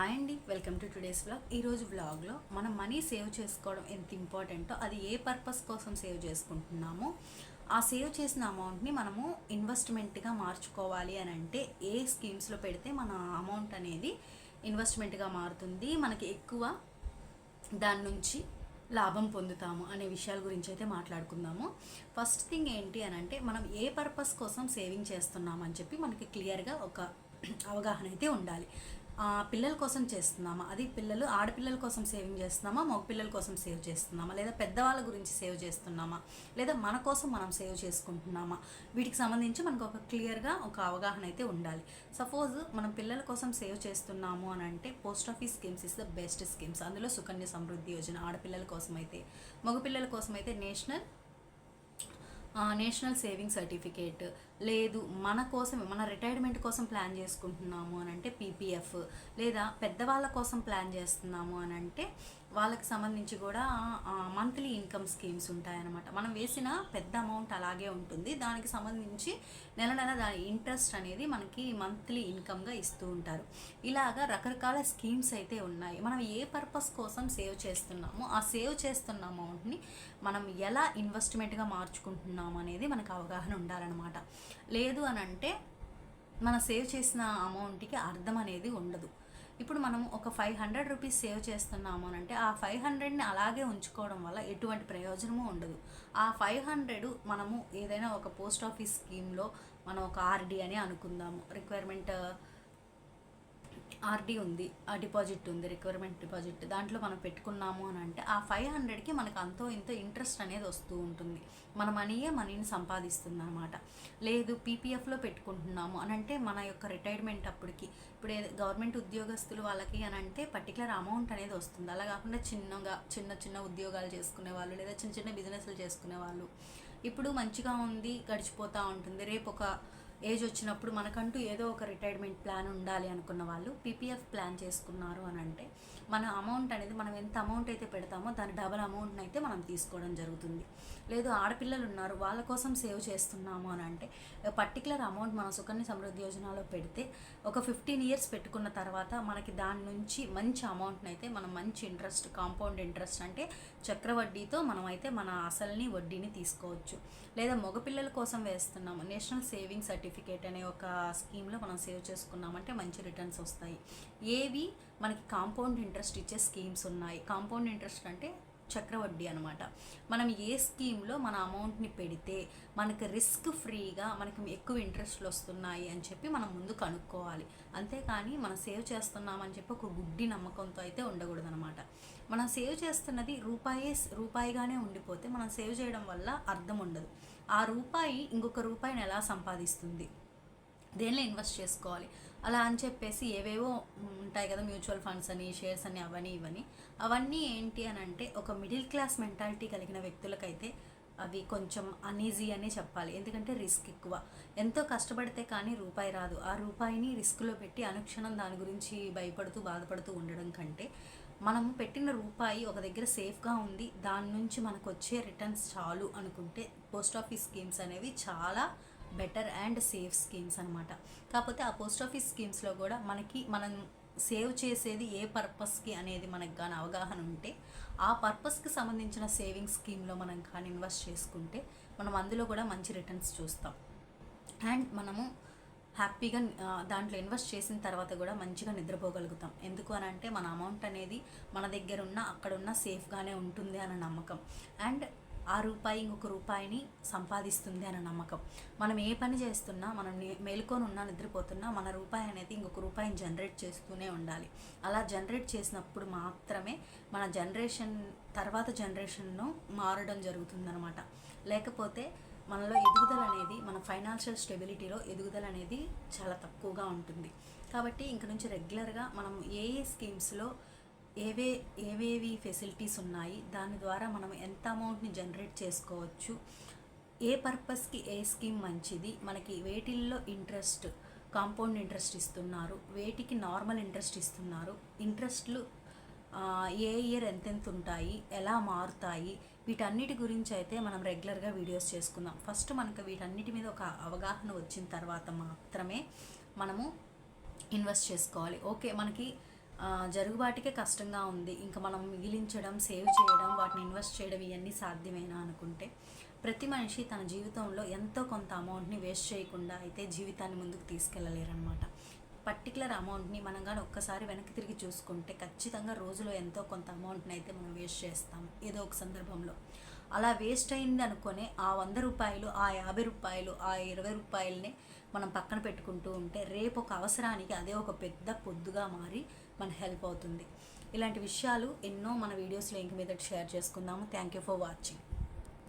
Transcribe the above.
Hi అండి welcome to today's blog ఈరోజు బ్లాగ్లో మనం మనీ సేవ్ చేసుకోవడం ఎంత ఇంపార్టెంటో అది ఏ పర్పస్ కోసం సేవ్ చేసుకుంటున్నామో ఆ సేవ్ చేసిన అమౌంట్ని మనము ఇన్వెస్ట్మెంట్గా మార్చుకోవాలి అని అంటే ఏ స్కీమ్స్లో పెడితే మన అమౌంట్ అనేది ఇన్వెస్ట్మెంట్గా మారుతుంది మనకి ఎక్కువ దాని నుంచి లాభం పొందుతాము అనే విషయాల గురించి అయితే మాట్లాడుకుందాము. ఫస్ట్ థింగ్ ఏంటి అని అంటే మనం ఏ పర్పస్ కోసం సేవింగ్ చేస్తున్నామని చెప్పి మనకి క్లియర్గా ఒక అవగాహన అయితే ఉండాలి. పిల్లల కోసం చేస్తున్నామా? అది పిల్లలు ఆడపిల్లల కోసం సేవింగ్ చేస్తున్నామా? మగ పిల్లల కోసం సేవ్ చేస్తున్నామా? లేదా పెద్దవాళ్ళ గురించి సేవ్ చేస్తున్నామా? లేదా మన కోసం మనం సేవ్ చేసుకుంటున్నామా? వీటికి సంబంధించి మనకు ఒక క్లియర్గా ఒక అవగాహన అయితే ఉండాలి. సపోజ్ మనం పిల్లల కోసం సేవ్ చేస్తున్నాము అని అంటే post office schemes is the best schemes. అందులో సుకన్య సమృద్ధి యోజన ఆడపిల్లల కోసం అయితే మగపిల్లల కోసం అయితే నేషనల్ నేషనల్ సేవింగ్ సర్టిఫికేట్. లేదు మన కోసం మన రిటైర్మెంట్ కోసం ప్లాన్ చేసుకుంటున్నాము అని అంటే పీపీఎఫ్. లేదా పెద్దవాళ్ళ కోసం ప్లాన్ చేస్తున్నాము అని అంటే వాళ్ళకి సంబంధించి కూడా మంత్లీ ఇన్కమ్ స్కీమ్స్ ఉంటాయన్నమాట. మనం వేసిన పెద్ద అమౌంట్ అలాగే ఉంటుంది. దానికి సంబంధించి నెల నెల దాని ఇంట్రెస్ట్ అనేది మనకి మంత్లీ ఇన్కమ్గా ఇస్తూ ఉంటారు. ఇలాగా రకరకాల స్కీమ్స్ అయితే ఉన్నాయి. మనం ఏ పర్పస్ కోసం సేవ్ చేస్తున్నామో ఆ సేవ్ చేస్తున్న అమౌంట్ని మనం ఎలా ఇన్వెస్ట్మెంట్గా మార్చుకుంటున్నాము అనేది మనకు అవగాహన ఉండాలన్నమాట. లేదు అని అంటే మన సేవ్ చేసిన అమౌంట్కి అర్థం అనేది ఉండదు. ఇప్పుడు మనం ఒక ఫైవ్ హండ్రెడ్ రూపీస్ సేవ్ చేస్తున్నాము అని అంటే ఆ ఫైవ్ హండ్రెడ్ని అలాగే ఉంచుకోవడం వల్ల ఎటువంటి ప్రయోజనము ఉండదు. ఆ ఫైవ్ హండ్రెడ్ మనము ఏదైనా ఒక పోస్ట్ ఆఫీస్ స్కీమ్లో మనం ఒక ఆర్డి అని అనుకుందాము. రిక్వైర్మెంట్ ఆర్డీ ఉంది ఆ డిపాజిట్ ఉంది రిక్వైర్మెంట్ డిపాజిట్ దాంట్లో మనం పెట్టుకున్నాము అని అంటే ఆ ఫైవ్ హండ్రెడ్కి మనకు అంతో ఇంతో ఇంట్రెస్ట్ అనేది వస్తూ ఉంటుంది. మన మనీయే మనీని సంపాదిస్తుంది అనమాట లేదు పీపీఎఫ్లో పెట్టుకుంటున్నాము అని అంటే మన యొక్క రిటైర్మెంట్ అప్పటికి ఇప్పుడు గవర్నమెంట్ ఉద్యోగస్తులు వాళ్ళకి అని అంటే పర్టికులర్ అమౌంట్ అనేది వస్తుంది. అలా కాకుండా చిన్నగా చిన్న చిన్న ఉద్యోగాలు చేసుకునే వాళ్ళు లేదా చిన్న చిన్న బిజినెస్లు చేసుకునే వాళ్ళు. ఇప్పుడు మంచిగా ఉంది గడిచిపోతూ ఉంటుంది. రేపు ఒక ఏజ్ వచ్చినప్పుడు మనకంటూ ఏదో ఒక రిటైర్మెంట్ ప్లాన్ ఉండాలి అనుకున్న వాళ్ళు పీపీఎఫ్ ప్లాన్ చేసుకున్నారు అని అంటే మన అమౌంట్ అనేది మనం ఎంత అమౌంట్ అయితే పెడతామో దాని డబల్ అమౌంట్ని అయితే మనం తీసుకోవడం జరుగుతుంది. లేదు ఆడపిల్లలు ఉన్నారు వాళ్ళ కోసం సేవ్ చేస్తున్నాము అని అంటే పర్టికులర్ అమౌంట్ మన సుకన్య సమృద్ధి యోజనలో పెడితే ఒక ఫిఫ్టీన్ ఇయర్స్ పెట్టుకున్న తర్వాత మనకి దాని నుంచి మంచి అమౌంట్ని అయితే మనం మంచి ఇంట్రెస్ట్ కాంపౌండ్ ఇంట్రెస్ట్ అంటే చక్రవడ్డీతో మనం అయితే మన అసలుని వడ్డీని తీసుకోవచ్చు. లేదా మగపిల్లల కోసం వేస్తున్నాము. నేషనల్ సేవింగ్ సర్టిఫికేట్ అనే ఒక స్కీమ్లో మనం సేవ్ చేసుకున్నామంటే మంచి రిటర్న్స్ వస్తాయి. ఏవి? మనకి కాంపౌండ్ ఇంట్రెస్ట్ ఇచ్చే స్కీమ్స్ ఉన్నాయి. కాంపౌండ్ ఇంట్రెస్ట్ అంటే చక్రవడ్డీ అనమాట మనం ఏ స్కీమ్లో మన అమౌంట్ని పెడితే మనకు రిస్క్ ఫ్రీగా మనకి ఎక్కువ ఇంట్రెస్ట్లు వస్తున్నాయి అని చెప్పి మనం ముందు కనుక్కోవాలి. అంతేకాని మనం సేవ్ చేస్తున్నామని చెప్పి ఒక గుడ్డి నమ్మకంతో అయితే ఉండకూడదనమాట మనం సేవ్ చేస్తున్నది రూపాయి రూపాయిగానే ఉండిపోతే మనం సేవ్ చేయడం వల్ల అర్థం ఉండదు. ఆ రూపాయి ఇంకొక రూపాయిని ఎలా సంపాదిస్తుంది? దేనిలో ఇన్వెస్ట్ చేసుకోవాలి? అలా అని చెప్పేసి ఏవేవో ఉంటాయి కదా మ్యూచువల్ ఫండ్స్ అని షేర్స్ అని అవన్నీ ఇవని. అవన్నీ ఏంటి అని అంటే ఒక మిడిల్ క్లాస్ మెంటాలిటీ కలిగిన వ్యక్తులకైతే అవి కొంచెం అనీజీ అనే చెప్పాలి. ఎందుకంటే రిస్క్ ఎక్కువ. ఎంతో కష్టపడితే కానీ రూపాయి రాదు. ఆ రూపాయిని రిస్క్లో పెట్టి అనుక్షణం దాని గురించి భయపడుతూ బాధపడుతూ ఉండడం కంటే మనం పెట్టిన రూపాయి ఒక దగ్గర సేఫ్గా ఉంది. దాని నుంచి మనకు వచ్చే రిటర్న్స్ చాలు అనుకుంటే పోస్ట్ ఆఫీస్ స్కీమ్స్ అనేవి చాలా బెటర్ అండ్ సేఫ్ స్కీమ్స్ అనమాట కాకపోతే ఆ పోస్ట్ ఆఫీస్ స్కీమ్స్లో కూడా మనకి మనం సేవ్ చేసేది ఏ పర్పస్కి అనేది మనకు కానీ అవగాహన ఉంటే ఆ పర్పస్కి సంబంధించిన సేవింగ్ స్కీమ్లో మనం కానీ ఇన్వెస్ట్ చేసుకుంటే మనం అందులో కూడా మంచి రిటర్న్స్ చూస్తాం. అండ్ మనము హ్యాపీగా దాంట్లో ఇన్వెస్ట్ చేసిన తర్వాత కూడా మంచిగా నిద్రపోగలుగుతాం. ఎందుకు అని అంటే మన అమౌంట్ అనేది మన దగ్గర ఉన్న అక్కడ ఉన్న సేఫ్గానే ఉంటుంది అన్న నమ్మకం. అండ్ ఆ రూపాయి ఇంకొక రూపాయిని సంపాదిస్తుంది అనే నమ్మకం. మనం ఏ పని చేస్తున్నా మనం మేలుకొని ఉన్నా నిద్రపోతున్నా మన రూపాయి అనేది ఇంకొక రూపాయిని జనరేట్ చేస్తూనే ఉండాలి. అలా జనరేట్ చేసినప్పుడు మాత్రమే మన జనరేషన్ తర్వాత జనరేషన్ను మారడం జరుగుతుందనమాట లేకపోతే మనలో ఎదుగుదల అనేది మన ఫైనాన్షియల్ స్టెబిలిటీలో ఎదుగుదల అనేది చాలా తక్కువగా ఉంటుంది. కాబట్టి ఇంక నుంచి రెగ్యులర్గా మనం ఏ ఏ స్కీమ్స్లో ఏవే ఏవేవి ఫెసిలిటీస్ ఉన్నాయి దాని ద్వారా మనం ఎంత అమౌంట్ని జనరేట్ చేసుకోవచ్చు ఏ పర్పస్కి ఏ స్కీమ్ మంచిది మనకి వేటిల్లో ఇంట్రెస్ట్ కాంపౌండ్ ఇంట్రెస్ట్ ఇస్తున్నారు వేటికి నార్మల్ ఇంట్రెస్ట్ ఇస్తున్నారు ఇంట్రెస్ట్లు ఏ ఇయర్ ఎంతెంత ఉంటాయి ఎలా మారుతాయి వీటన్నిటి గురించి అయితే మనం రెగ్యులర్గా వీడియోస్ చేసుకుందాం. ఫస్ట్ మనకు వీటన్నిటి మీద ఒక అవగాహన వచ్చిన తర్వాత మాత్రమే మనము ఇన్వెస్ట్ చేసుకోవాలి. ఓకే మనకి జరుగుబాటుకే కష్టంగా ఉంది. ఇంకా మనం మిగిలించడం సేవ్ చేయడం వాటిని ఇన్వెస్ట్ చేయడం ఇవన్నీ సాధ్యమేనా అనుకుంటే ప్రతి మనిషి తన జీవితంలో ఎంతో కొంత అమౌంట్ని వేస్ట్ చేయకుండా అయితే జీవితాన్ని ముందుకు తీసుకెళ్ళలేరనమాట పర్టికులర్ అమౌంట్ని మనం కానీ ఒక్కసారి వెనక్కి తిరిగి చూసుకుంటే ఖచ్చితంగా రోజులో ఎంతో కొంత అమౌంట్ని అయితే మనం వేస్ట్ చేస్తాం. ఏదో ఒక సందర్భంలో. అలా వేస్ట్ అయింది అనుకొని ఆ వంద రూపాయలు ఆ యాభై రూపాయలు ఆ ఇరవై రూపాయలని మనం పక్కన పెట్టుకుంటూ ఉంటే రేపు ఒక అవసరానికి అదే ఒక పెద్ద పొద్దుగా మారి మన హెల్ప్ అవుతుంది. ఇలాంటి విషయాలు ఎన్నో మన వీడియోస్లో ఇంక మీద షేర్ చేసుకుందాము. Thank you for watching.